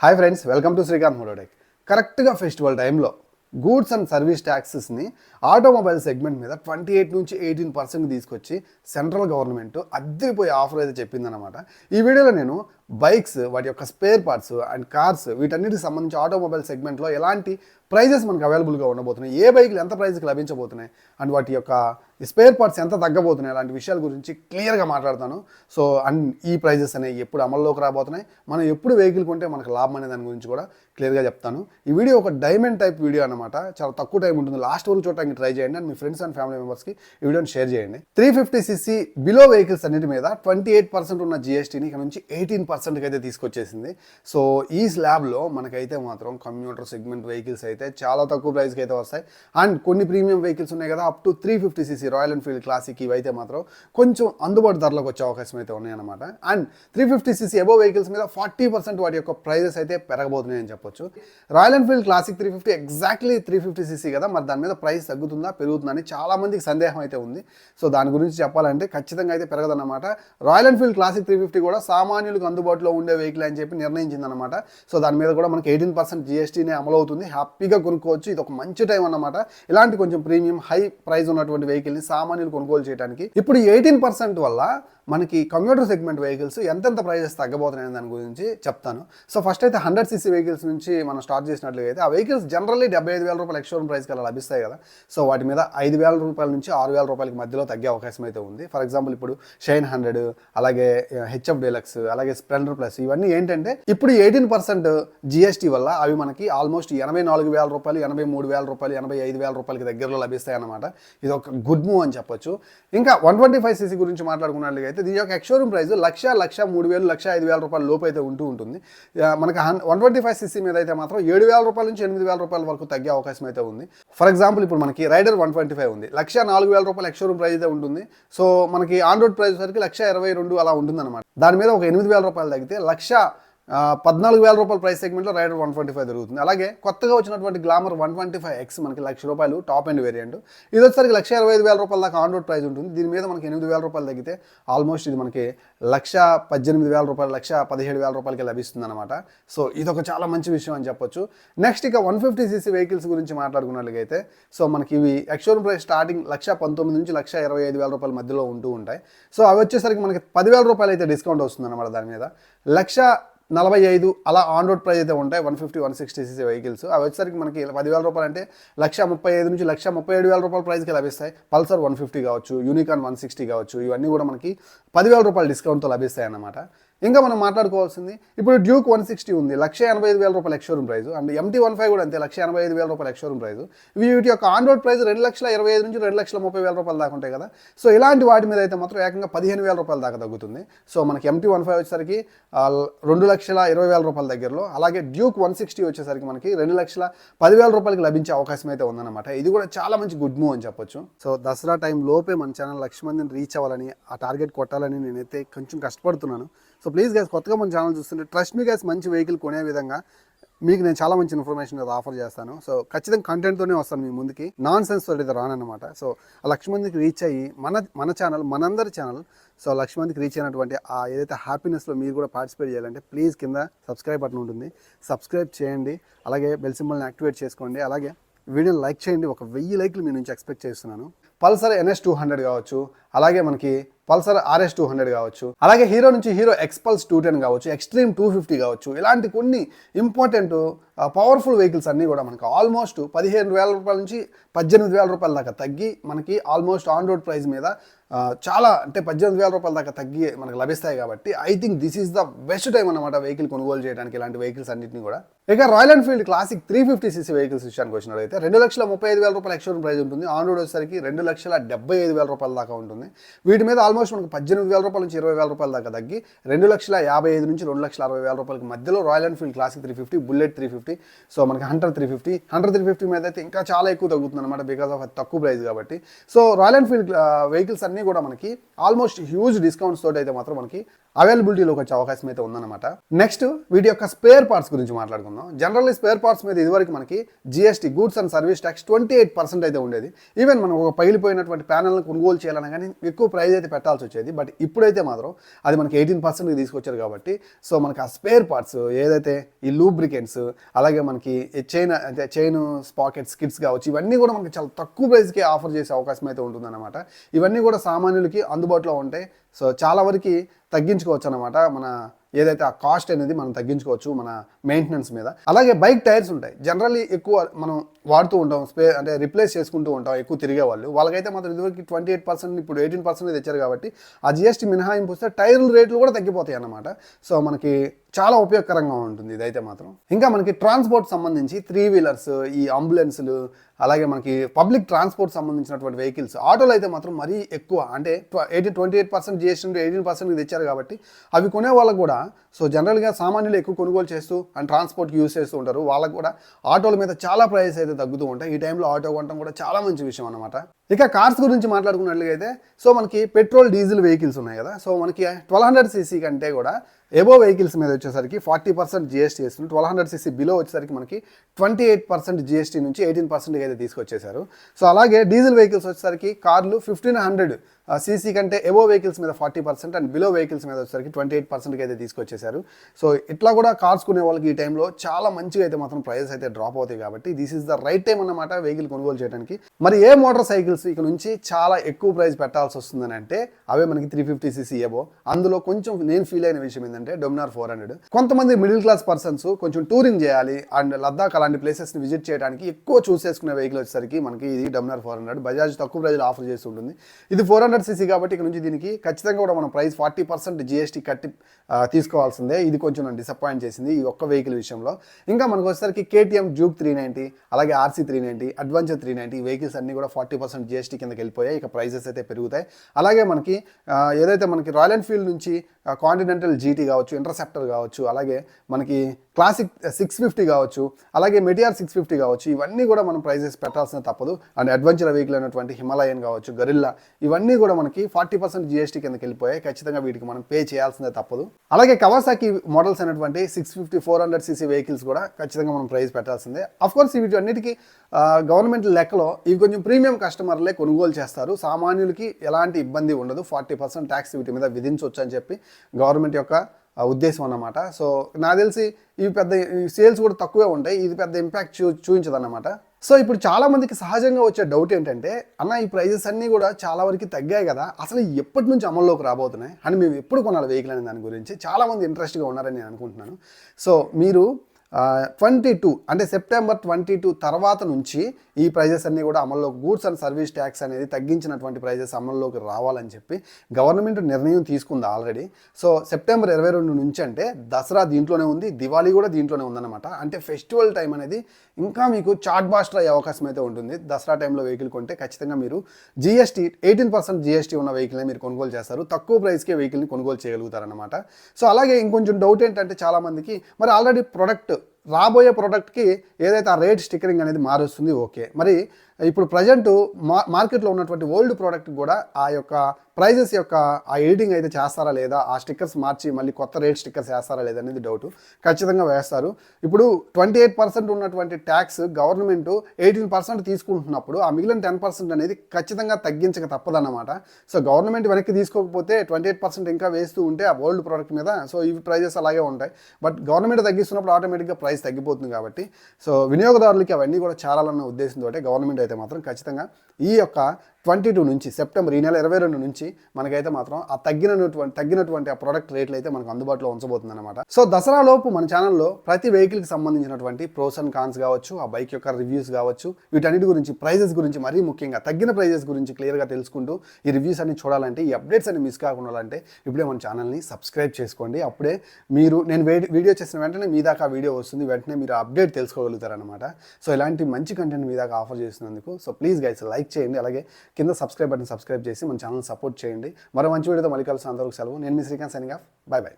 Hi friends welcome to Srikanth మోడోటెక్ కరెక్ట్గా festival టైంలో goods and service ట్యాక్సెస్ని ఆటోమొబైల్ సెగ్మెంట్ మీద ట్వంటీ ఎయిట్ నుంచి ఎయిటీన్ పర్సెంట్ తీసుకొచ్చి సెంట్రల్ గవర్నమెంట్ అద్దరిపోయి ఆఫర్ అయితే చెప్పిందనమాట ఈ వీడియోలో నేను బైక్స్ వాటి యొక్క స్పేర్ పార్ట్స్ అండ్ కార్స్ వీటన్నిటికి సంబంధించి ఆటోమొబైల్ సెగ్మెంట్లో ఎలాంటి ప్రైజెస్ మనకు అవైలబుల్గా ఉండబోతున్నాయి? ఏ బైక్లు ఎంత ప్రైస్కి లభించబోతున్నాయి? అండ్ వాటి యొక్క స్పేర్ పార్ట్స్ ఎంత తగ్గబోతున్నాయి? అలాంటి విషయాల గురించి క్లియర్గా మాట్లాడతాను. సో అండ్ ఈ ప్రైజెస్ అనేవి ఎప్పుడు అమల్లోకి రాబోతున్నాయి? మనం ఎప్పుడు వెహికల్ కొంటే మనకు లాభం అనే దాని గురించి కూడా క్లియర్గా చెప్తాను. ఈ వీడియో ఒక డైమండ్ టైప్ వీడియో అనమాట చాలా తక్కువ టైం ఉంటుంది. లాస్ట్ వరకు చూడటానికి ట్రై చేయండి. అండ్ మీ ఫ్రెండ్స్ అండ్ ఫ్యామిలీ మెంబర్స్కి ఈ వీడియోని షేర్ చేయండి. Three fifty CC below vehicles అన్నిటి మీద ట్వంటీ ఎయిట్ పర్సెంట్ ఉన్న జిఎస్టీని ఇక్కడ నుంచి ఎయిటీన్ పర్సెంట్కి అయితే తీసుకొచ్చేసింది. సో ఈ స్లాబ్లో మనకైతే మాత్రం కంప్యూటర్ సెగ్మెంట్ వెహికల్స్ అయితే చాలా తక్కువ ప్రైస్కి అయితే వస్తాయి. అండ్ కొన్ని ప్రీమియం వెహికల్స్ ఉన్నాయి కదా up to three fifty CC Royal Enfield Classic ఇవైతే అయితే మాత్రం కొంచెం అందుబాటు ధరలకు వచ్చే అవకాశం అయితే ఉన్నాయన్నమాట. And three fifty CC above vehicles మీద ఫార్టీ పర్సెంట్ వాటి యొక్క ప్రైజెస్ అయితే పెరగబోతున్నాయని చెప్పొచ్చు. Royal Enfield Classic three fifty exactly three fifty CC కదా మరి దాని మీద ప్రైస్ తగ్గుతుందా పెరుగుతుందా అని చాలా మందికి సందేహం అయితే ఉంది. సో దాని గురించి చెప్పాలంటే ఖచ్చితంగా అయితే పెరగదన్నమాట. Royal Enfield Classic three fifty కూడా సామాన్యులకు అందుబాటులో ఉండే వెహికల్ అని చెప్పి నిర్ణయించిందన్నమాట. సో దాని మీద కూడా మనకి ఎయిటీన్ పర్సెంట్ జిఎస్టీనే అమలు అవుతుంది. హ్యాపీగా కొనుక్కోవచ్చు. ఇది ఒక మంచి టైం అన్నమాట. ఇలాంటి కొంచెం ప్రీమియం హై ప్రైస్ ఉన్నటువంటి వెహికల్ని సామాన్యులు కొనుగోలు చేయడానికి ఇప్పుడు ఎయిటీన్ పర్సెంట్ వల్ల మనకి కంప్యూటర్ సెగ్మెంట్ వెహికల్స్ ఎంతెంత ప్రైజెస్ తగ్గబోతున్నాయి దాని గురించి చెప్తాను. సో ఫస్ట్ అయితే హండ్రెడ్ సీసీ వెహికల్స్ నుంచి మనం స్టార్ట్ చేసినట్లయితే ఆ వెహికల్స్ జనరల్లీ డెబ్బై ఐదు వేల రూపాయల ఎక్స్షోరూమ్ ప్రైస్కి అలా లభిస్తాయి కదా. సో వాటి మీద ఐదు వేల రూపాయల నుంచి ఆరు వేల రూపాయలకి మధ్యలో తగ్గే అవకాశం అయితే ఉంది. ఫర్ ఎగ్జాంపుల్ ఇప్పుడు షైన్ హండ్రెడ్ అలాగే హెచ్ఎఫ్ డీలక్స్ అలాగే స్ప్లెండర్ ప్లస్ ఇవన్నీ ఏంటంటే ఇప్పుడు ఎయిటీన్ పర్సెంట్ జిఎస్టీ వల్ల అవి మనకి ఆల్మోస్ట్ ఎనభై నాలుగు వేల రూపాయలు ఎనభై మూడు వేల రూపాయలు ఎనభై ఐదు వేల రూపాయలకి దగ్గరలో లభిస్తాయి అన్నమాట ఇది ఒక గుడ్ మూవ్ అని చెప్పొచ్చు. ఇంకా వన్ ట్వంటీ ఫైవ్ సీసీ గురించి మాట్లాడుకున్నట్లయితే దీని యొక్క ఎక్స్షోరూమ్ ప్రైస్ లక్ష లక్ష మూడు వేలు లక్ష ఐదు వేల రూపాయల లోపు అయితే ఉంటూ ఉంటుంది. మనకి వన్ ట్వంటీ ఫైవ్ సీసీ మీద అయితే మాత్రం ఏడు వేల రూపాయల నుంచి ఎనిమిది వేల రూపాయల వరకు తగ్గే అవకాశం అయితే ఉంది. ఫర్ ఎగ్జాంపుల్ ఇప్పుడు మనకి రైడర్ వన్ ట్వంటీ ఫైవ్ ఉంది. లక్ష నాలుగు వేల రూపాయల ఎక్స్షోరూమ్ ప్రైస్ అయితే ఉంటుంది. సో మనకి ఆన్ రోడ్ ప్రైస్ వరకు లక్ష ఇరవై రెండు అలా ఉంటుంది అనమాట దాని మీద ఒక ఎనిమిది వేల రూపాయలు తగ్గితే లక్ష పద్నాలుగు వేల రూపాయల ప్రైస్ సెగ్మెంట్లో రైడర్ వన్ ట్వంటీ ఫైవ్ దొరుకుతుంది. అలాగే కొత్తగా వచ్చినటువంటి Glamour one twenty five X మనకి లక్ష రూపాయలు టాప్ అండ్ వేరియంట్ ఇది వచ్చేసరికి లక్ష ఇరవై ఐదు వేల రూపాయల దాకా ఆన్ రోడ్ ప్రైస్ ఉంటుంది. దీని మీద మనకి ఎనిమిది వేల రూపాయలు తగ్గితే ఆల్మోస్ట్ ఇది మనకి లక్ష పద్దెనిమిది వేల రూపాయలు లక్ష పదిహేడు వేల రూపాయలకి లభిస్తుంది అనమాట సో ఇది ఒక చాలా మంచి విషయం అని చెప్పొచ్చు. నెక్స్ట్ ఇక వన్ ఫిఫ్టీ సీసీ వెహికల్స్ గురించి మాట్లాడుకున్నట్లయితే సో మనకి ఇవి ఎక్స్షోరూమ్ ప్రైస్ స్టార్టింగ్ లక్ష పంతొమ్మిది నుంచి లక్ష ఇరవై ఐదు వేల రూపాయల మధ్యలో ఉంటూ ఉంటాయి. సో అవి వచ్చేసరికి మనకి పదివేల రూపాయలు అయితే డిస్కౌంట్ వస్తుంది అనమాట దాని మీద. లక్ష నలభై ఐదు అలా ఆన్ రోడ్ ప్రైస్ అయితే ఉంటాయి. One fifty one sixty CC vehicles అవి వచ్చేసరికి మనకి పదివేల రూపాయలు అంటే లక్ష ముప్పై ఐదు నుంచి లక్ష ముప్పై ఏడు వేల రూపాయల ప్రైస్కి లభిస్తాయి. పల్సర్ వన్ ఫిఫ్టీ కావచ్చు యూనికాన్ వన్ సిక్స్టీ కావచ్చు ఇవన్నీ కూడా మనకి పదివేల రూపాయల డిస్కౌంట్తో లభిస్తాయి అన్నమాట ఇంకా మనం మాట్లాడుకోవాల్సింది ఇప్పుడు డ్యూక్ వన్ సిక్స్టీ ఉంది. లక్ష ఎనభై ఐదు వేల రూపాయల ex showroom price and MT one five కూడా అంతే లక్ష ఎనభై ఐదు వేల రూపాయల ఎక్స్షోరూమ్ ప్రైస్ వీటి యొక్క ఆన్ రోడ్ ప్రైస్ రెండు లక్షల ఇరవై ఐదు నుంచి రెండు లక్షల ముప్పై వేల రూపాయల దాకా ఉంటాయి కదా. సో ఇలాంటి వాటి మీద అయితే మాత్రం ఏకంగా పదిహేను వేల రూపాయల దాకా తగ్గుతుంది. సో మనకి ఎంటీ వన్ ఫైవ్ వచ్చేసరికి రెండు లక్షల ఇరవై వేల రూపాయల దగ్గరలో అలాగే డ్యూక్ వన్ సిక్స్టీ వచ్చేసరికి మనకి రెండు లక్షల పదివేల రూపాయలకి లభించే అవకాశం అయితే ఉందన్నమాట. ఇది కూడా చాలా మంచి గుడ్ మూవ్ అని చెప్పొచ్చు. సో దసరా టైం లోపే మన ఛానల్ లక్ష మందిని రీచ్ అవ్వాలని ఆ టార్గెట్ కొట్టాలని నేనైతే కొంచెం కష్టపడుతున్నాను. సో ప్లీజ్ గ్యాస్ కొత్తగా మన ఛానల్ చూస్తుంటే ట్రస్ట్ మీ గ్యాస్ మంచి వెహికల్ కొనే విధంగా మీకు నేను చాలా మంచి ఇన్ఫర్మేషన్ ఆఫర్ చేస్తాను. సో ఖచ్చితంగా కంటెంట్తోనే వస్తాను మీ ముందుకి. నాన్ సెన్స్ తోటి రానమాట సో ఆ లక్ష మందికి రీచ్ అయ్యి మన మన ఛానల్ మనందరి ఛానల్ సో లక్ష మందికి రీచ్ అయినటువంటి ఆ ఏదైతే హ్యాపీనెస్లో మీరు కూడా పార్టిసిపేట్ చేయాలంటే ప్లీజ్ కింద సబ్స్క్రైబ్ బటన్ ఉంటుంది. సబ్స్క్రైబ్ చేయండి. అలాగే బెల్ సింబల్ని యాక్టివేట్ చేసుకోండి. అలాగే వీడియోని లైక్ చేయండి. ఒక వెయ్యి లైక్లు మీ నుంచి ఎక్స్పెక్ట్ చేస్తున్నాను. పల్సర్ ఎన్ఎస్ టూ హండ్రెడ్ కావచ్చు. అలాగే మనకి పల్సర్ ఆర్ఎస్ టూ హండ్రెడ్ కావచ్చు. అలాగే హీరో నుంచి హీరో ఎక్స్పల్స్ టూ టెన్ కావచ్చు ఎక్స్ట్రీమ్ టూ ఫిఫ్టీ కావచ్చు. ఇలాంటి కొన్ని ఇంపార్టెంట్ పవర్ఫుల్ వెహికల్స్ అన్నీ కూడా మనకి ఆల్మోస్ట్ పదిహేను వేల రూపాయల నుంచి పద్దెనిమిది వేల రూపాయల దాకా తగ్గి మనకి ఆల్మోస్ట్ ఆన్ రోడ్ ప్రైస్ మీద చాలా అంటే పద్దెనిమిది వేల రూపాయల దాకా తగ్గి మనకు లభిస్తాయి కాబట్టి I think this is the best time అనమాట వెహికల్ కొనుగోలు చేయడానికి ఇలాంటి వెహికల్స్ అన్నింటినీ కూడా. ఇక Royal Enfield Classic three fifty CC vehicles విషయానికి వచ్చినట్లయితే రెండు లక్షల ముప్పై ఐదు వేల రూపాయల ఎక్స్షోరూమ్ ప్రైస్ ఉంటుంది. ఆన్ రోడ్ వచ్చేసరికి రెండు లక్షల డెబ్బై ఐదు వేల రూపాయల దాకా ఉంటుంది. వీటి మీద ఆల్మోస్ట్ మనకు పద్దెనిమిది వేల రూపాయల నుంచి ఇరవై వేల రూపాయల దాకా తగ్గి రెండు లక్షల యాభై ఐదు నుంచి రెండు లక్షల అరవై వేల రూపాయలకి మధ్యలో Royal Enfield Classic three fifty Bullet three fifty so మనకి hundred three fifty hundred three fifty మీద అయితే ఇంకా చాలా ఎక్కువ తగ్గుతుంది అనమాట బికాస్ ఆఫ్ తక్కువ ప్రైస్ కాబట్టి. సో రాయల్ ఎన్ఫీల్డ్ వెహికల్స్ అన్నీ కూడా మనకి ఆల్మోస్ట్ హ్యూజ్ డిస్కౌంట్స్ తోటి అయితే మాత్రం మనకి అవైలబిలిటీలోకి వచ్చే అవకాశం అయితే ఉందన్నమాట. నెక్స్ట్ వీటి యొక్క స్పేర్ పార్ట్స్ గురించి మాట్లాడుకుందాం. జనరల్లీ స్పేర్ పార్ట్స్ మీద ఇదివరకు మనకి GST goods and service tax twenty eight percent అయితే ఉండేది. ఈవెన్ మనం ఒక పగిలిపోయినటువంటి ప్యానల్ని కొనుగోలు చేయాలన్నా కానీ ఎక్కువ ప్రైస్ అయితే పెట్టాల్సి వచ్చేది. బట్ ఇప్పుడైతే మాత్రం అది మనకి ఎయిటీన్ పర్సెంట్కి తీసుకొచ్చారు కాబట్టి సో మనకి ఆ స్పేర్ పార్ట్స్ ఏదైతే ఈ లూబ్రికెంట్స్ అలాగే మనకి చైన్ అంటే చైన్ స్పాకెట్స్ కిట్స్ కావచ్చు ఇవన్నీ కూడా మనకి చాలా తక్కువ ప్రైస్కి ఆఫర్ చేసే అవకాశం అయితే ఉంటుందన్నమాట. ఇవన్నీ కూడా సామాన్యులకి అందుబాటులో ఉంటాయి సో చాలా వరకు తగ్గించుకోవచ్చు అనమాట మన ఏదైతే ఆ కాస్ట్ అనేది మనం తగ్గించుకోవచ్చు మన మెయింటెనెన్స్ మీద. అలాగే బైక్ టైర్స్ ఉంటాయి. జనరల్లీ ఎక్కువ మనం వాడుతూ ఉంటాం. స్పే అంటే రిప్లేస్ చేసుకుంటూ ఉంటాం. ఎక్కువ తిరిగే వాళ్ళు వాళ్ళకైతే మాత్రం ఇదివరకు ట్వంటీ ఎయిట్ పర్సెంట్ ఇప్పుడు ఎయిటీన్ పర్సెంట్ తెచ్చారు కాబట్టి ఆ జిఎస్టీ మినహాయింపు వస్తే టైర్ల రేట్లు కూడా తగ్గిపోతాయి అన్నమాట. సో మనకి చాలా ఉపయోగకరంగా ఉంటుంది ఇదైతే మాత్రం. ఇంకా మనకి ట్రాన్స్పోర్ట్ సంబంధించి త్రీ వీలర్స్ ఈ అంబులెన్స్లు అలాగే మనకి పబ్లిక్ ట్రాన్స్పోర్ట్ సంబంధించినటువంటి వెహికల్స్ ఆటోలు అయితే మాత్రం మరీ ఎక్కువ. అంటే eighty twenty eight percent GST నుండి ఎయిటీన్ పర్సెంట్ తెచ్చారు కాబట్టి అవి కొనే వాళ్ళకు కూడా సో జనరల్గా సామాన్యులు ఎక్కువ కొనుగోలు చేస్తూ అండ్ ట్రాన్స్పోర్ట్కి యూస్ చేస్తూ ఉంటారు. వాళ్ళకు కూడా ఆటోల మీద చాలా ప్రైస్ అయితే తగ్గుతూ ఉంటాయి. ఈ టైంలో ఆటో కొనడం కూడా చాలా మంచి విషయం అనమాట ఇక కార్స్ గురించి మాట్లాడుకున్నట్లయితే సో మనకి పెట్రోల్ డీజిల్ వెహికల్స్ ఉన్నాయి కదా. సో మనకి ట్వెల్వ్ హండ్రెడ్ సీసీ కంటే కూడా ఎబో వెహికల్స్ మీద వచ్చేసరికి ఫార్టీ పర్సెంట్ జిఎస్టీ వేస్తుంది ట్వెల్వ్ హండ్రెడ్ సీసీ బిలో వచ్చేసరికి మనకి ట్వంటీ ఎయిట్ పర్సెంట్ జిఎస్టీ నుంచి ఎయిటీన్ పర్సెంట్ అయితే తీసుకొచ్చేసారు సో అలాగే డీజిల్ వెహికల్స్ వచ్చేసరికి కార్లు ఫిఫ్టీన్ హండ్రెడ్ సీసీ కంటే ఎబో వెహికల్స్ మీద forty percent and below vehicles మీద వచ్చేసరికి ట్వంటీ ఎయిట్ పర్సెంట్కి అయితే తీసుకొచ్చేసారు సో ఇట్లా కూడా కార్స్ కొనే వాళ్ళకి ఈ టైంలో చాలా మంచిగా అయితే మాత్రం ప్రైస్ అయితే డ్రాప్ అవుతాయి కాబట్టి this is the right time అన్నమాట వెహికల్ కొనుగోలు చేయడానికి. మరి ఏ మోటార్ సైకిల్స్ ఇక నుంచి చాలా ఎక్కువ ప్రైస్ పెట్టాల్సి వస్తుందని అంటే అవే మనకి త్రీ ఫిఫ్టీ సీసీ ఎబో అందులో కొంచెం నేను ఫీల్ అయిన విషయం ఏంటంటే డొమినార్ ఫోర్ హండ్రెడ్ కొంతమంది మిడిల్ క్లాస్ పర్సన్స్ కొంచెం టూరింగ్ చేయాలి అండ్ లద్దాఖ్ అలాంటి ప్లేసెస్ని విజిట్ చేయడానికి ఎక్కువ చూసేసుకునే వెహికల్ వచ్చేసరికి మనకి ఇది డొమినార్ ఫోర్ హండ్రెడ్ బజాజ్ తక్కువ ప్రైజ్లో ఆఫర్ చేసి ఉంటుంది ఇది ఫోర్ హండ్రెడ్ సీసీ కాబట్టి ఇక నుంచి దీనికి ఖచ్చితంగా కూడా మనం ప్రైస్ ఫార్టీ పర్సెంట్ జిఎస్టీ కట్టి తీసుకోవాల్సిందే. ఇది కొంచెం నన్ను డిసప్పాయింట్ చేసింది ఈ ఒక్క వెహికల్ విషయంలో. ఇంకా మనకు వచ్చేసరికి కేటీఎం జూక్ త్రీ నైంటీ అలాగే RC three ninety adventure three ninety vehicles అన్ని కూడా ఫార్టీ పర్సెంట్ జిఎస్టీ కిందకి వెళ్ళిపోయాయి. ఇక ప్రైసెస్ అయితే పెరుగుతాయి. అలాగే మనకి ఏదైతే మనకి రాయల్ ఎన్ఫీల్డ్ నుంచి కాంటినెంటల్ జీటీ కావచ్చు ఇంటర్సెప్టర్ కావచ్చు అలాగే మనకి క్లాసిక్ సిక్స్ ఫిఫ్టీ కావచ్చు అలాగే మెటిఆర్ సిక్స్ ఫిఫ్టీ కావచ్చు ఇవన్నీ కూడా మనం ప్రైజెస్ పెట్టాల్సిన తప్పదు. అండ్ అడ్వెంచర్ వెహికల్ అయినటువంటి హిమాలయన్ కావచ్చు గరిల్లా ఇవన్నీ కూడా మనకి ఫార్టీ పర్సెంట్ జిఎస్టీ కిందకి వెళ్ళిపోయాయి. ఖచ్చితంగా వీటికి మనం పే చేయాల్సిందే తప్పదు. అలాగే కవాసాకి మోడల్స్ అయినటువంటి six fifty four hundred CC vehicles కూడా ఖచ్చితంగా మనం ప్రైస్ పెట్టాల్సిందే. అఫ్ వీటి వీటన్నిటికీ గవర్నమెంట్ లెక్కలో ఇవి కొంచెం ప్రీమియం కస్టమర్లే కొనుగోలు చేస్తారు. సామాన్యులకి ఎలాంటి ఇబ్బంది ఉండదు. ఫార్టీ పర్సెంట్ ట్యాక్స్ వీటి మీద విధించవచ్చు అని చెప్పి గవర్నమెంట్ యొక్క ఉద్దేశం అన్నమాట. సో నాకు తెలిసి ఇవి పెద్ద సేల్స్ కూడా తక్కువే ఉంటాయి. ఇది పెద్ద ఇంపాక్ట్ చూ చూపించదన్నమాట. సో ఇప్పుడు చాలా మందికి సహజంగా వచ్చే డౌట్ ఏంటంటే అన్న ఈ ప్రైజెస్ అన్నీ కూడా చాలా వరకు తగ్గాయి కదా అసలు ఎప్పటి నుంచి అమల్లోకి రాబోతున్నాయి? అని మేము ఎప్పుడు కొనాలి వెహికల్ అనే దాని గురించి చాలామంది ఇంట్రెస్ట్గా ఉన్నారని నేను అనుకుంటున్నాను. సో మీరు ట్వంటీ టూ అంటే సెప్టెంబర్ ట్వంటీ టూ తర్వాత నుంచి ఈ ప్రైజెస్ అన్నీ కూడా అమల్లో గూడ్స్ అండ్ సర్వీస్ ట్యాక్స్ అనేది తగ్గించినటువంటి ప్రైజెస్ అమల్లోకి రావాలని చెప్పి గవర్నమెంట్ నిర్ణయం తీసుకుంది ఆల్రెడీ. సో సెప్టెంబర్ ఇరవై రెండు నుంచి అంటే దసరా దీంట్లోనే ఉంది దివాళీ కూడా దీంట్లోనే ఉందన్నమాట. అంటే ఫెస్టివల్ టైం అనేది ఇంకా మీకు చాట్ బాస్టర్ అయ్యే అవకాశం అయితే ఉంటుంది. దసరా టైంలో వెహికల్ కొంటే ఖచ్చితంగా మీరు జిఎస్టీ ఎయిటీన్ పర్సెంట్ జిఎస్టీ ఉన్న వెహికల్ని మీరు కొనుగోలు చేస్తారు. తక్కువ ప్రైస్కే వెహికల్ని కొనుగోలు చేయగలుగుతారన్నమాట. సో అలాగే ఇంకొంచెం డౌట్ ఏంటంటే చాలామందికి మరి ఆల్రెడీ ప్రొడక్ట్ Hoşçakalın. రాబోయే ప్రోడక్ట్కి ఏదైతే ఆ రేట్ స్టిక్కరింగ్ అనేది మారుస్తుంది ఓకే మరి ఇప్పుడు ప్రజెంట్ మా మార్కెట్లో ఉన్నటువంటి ఓల్డ్ ప్రోడక్ట్ కూడా ఆ యొక్క ప్రైజెస్ యొక్క ఆ ఎడిటింగ్ అయితే చేస్తారా లేదా? ఆ స్టిక్కర్స్ మార్చి మళ్ళీ కొత్త రేట్ స్టిక్కర్స్ వేస్తారా లేదా అనేది డౌట్ ఖచ్చితంగా వేస్తారు. ఇప్పుడు ట్వంటీ ఎయిట్ పర్సెంట్ ఉన్నటువంటి ట్యాక్స్ గవర్నమెంట్ ఎయిటీన్ పర్సెంట్ తీసుకుంటున్నప్పుడు ఆ మిగిలిన టెన్ పర్సెంట్ అనేది ఖచ్చితంగా తగ్గించక తప్పదన్నమాట. సో గవర్నమెంట్ వెనక్కి తీసుకోకపోతే ట్వంటీ ఎయిట్ పర్సెంట్ ఇంకా వేస్తూ ఉంటే ఆ ఓల్డ్ ప్రోడక్ట్ మీద సో ఇవి ప్రైజెస్ అలాగే ఉంటాయి. బట్ గవర్నమెంట్ తగ్గిస్తున్నప్పుడు ఆటోమేటిక్గా ప్రైస్ తగ్గిపోతుంది కాబట్టి. సో వినియోగదారులకి అవన్నీ కూడా చేరాలన్న ఉద్దేశంతో గవర్నమెంట్ అయితే మాత్రం ఖచ్చితంగా ఈ యొక్క ట్వంటీ టూ నుంచి సెప్టెంబర్ ఈ నెల ఇరవై రెండు నుంచి మనకైతే మాత్రం ఆ తగ్గినటువంటి తగ్గినటువంటి ఆ ప్రోడక్ట్ రేట్లు అయితే మనకు అందుబాటులో ఉంచబోతుంది అనమాట సో దసరా లోపు మన ఛానల్లో ప్రతి వెహికల్కి సంబంధించినటువంటి ప్రోస్ అండ్ కాన్స్ కావచ్చు ఆ బైక్ యొక్క రివ్యూస్ కావచ్చు వీటన్నిటి గురించి ప్రైజెస్ గురించి మరీ ముఖ్యంగా తగ్గిన ప్రైజెస్ గురించి క్లియర్గా తెలుసుకుంటూ ఈ రివ్యూస్ అన్ని చూడాలంటే ఈ అప్డేట్స్ అన్ని మిస్ కాకుండా అంటే ఇప్పుడే మన ఛానల్ని సబ్స్క్రైబ్ చేసుకోండి. అప్పుడే మీరు నేను వీడియో చేసిన వెంటనే మీ దాకా వీడియో వస్తుంది. వెంటనే మీరు అప్డేట్ తెలుసుకోగలుగుతారనమాట సో ఇలాంటి మంచి కంటెంట్ మీ దాకా ఆఫర్ చేస్తున్నందుకు సో ప్లీజ్ గైస్ లైక్ చేయండి. అలాగే కింద సబ్స్క్రైబ్ బటన్ సబ్స్క్రైబ్ చేసి మన ఛానల్ సపోర్ట్ చేయండి. మరో మంచి వీడియోతో మళ్ళీ కలిసి అందరికి సెలవు. నేను మీ Srikanth signing off bye bye